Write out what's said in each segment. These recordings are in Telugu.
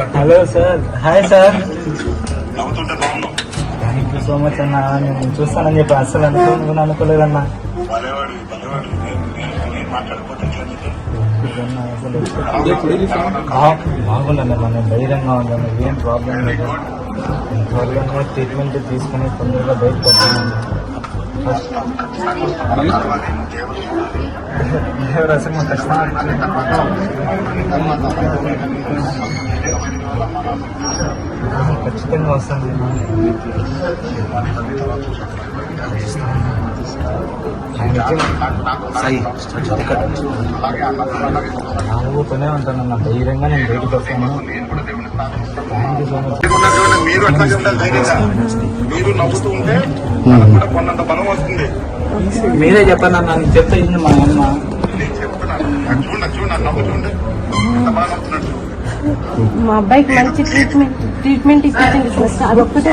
Hello sir. Hi sir. Thank you so much అన్న. నేను చూస్తానని చెప్పి అస్సలు అనుకో అనుకోలేదన్నా. భలేవాడు భలేవాడు. నేను మాట్లాడకపోతే ఎట్లా నీకు? ఇదన్నా అసలు బా- బాగుండన్న మన ధైర్యంగా ఉందన్న ఏం ప్రాబ్లం లేదు. త్వరగా ట్రీట్మెంట్ తీసుకుని తొందరగా బయటకు వస్తానండి ఫస్ట్ ఖచ్చితంగా వస్తుంది నవ్వుతూనే ఉంటానన్న ధైర్యంగా నేను బయటకు వస్తాను. మీరు నవ్వుతూ ఉంటే కూడా కొన్నంత బలం వస్తుంది. మీరే చెప్పండి అన్న చెప్తే మా అమ్మ. నేను చూడండి చూడండి నవ్వు చూడండి ఎంత బాగా మా అబ్బాయికి మంచి ట్రీట్మెంట్ ట్రీట్మెంట్ ఇప్పించండి సార్. అదొక్కటే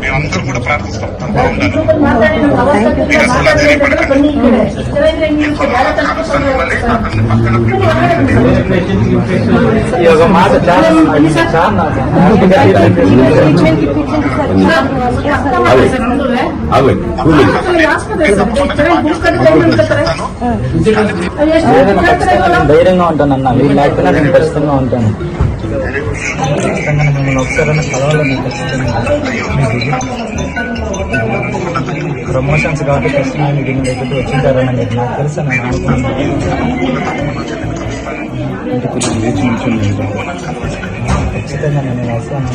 మేమందరం కూడా ప్రార్థిస్తాం బాగుండాలి ధైర్యంగా ఉంటాను అన్న మీరు లేకపోయినా నేను ఖచ్చితంగా ఉంటాను ప్రమోషన్స్ కాబట్టి ఖచ్చితంగా మీకు దగ్గరికి వచ్చింటారని నాకు తెలుసు నేను అనుకున్నాను ఖచ్చితంగా నేను వస్తాను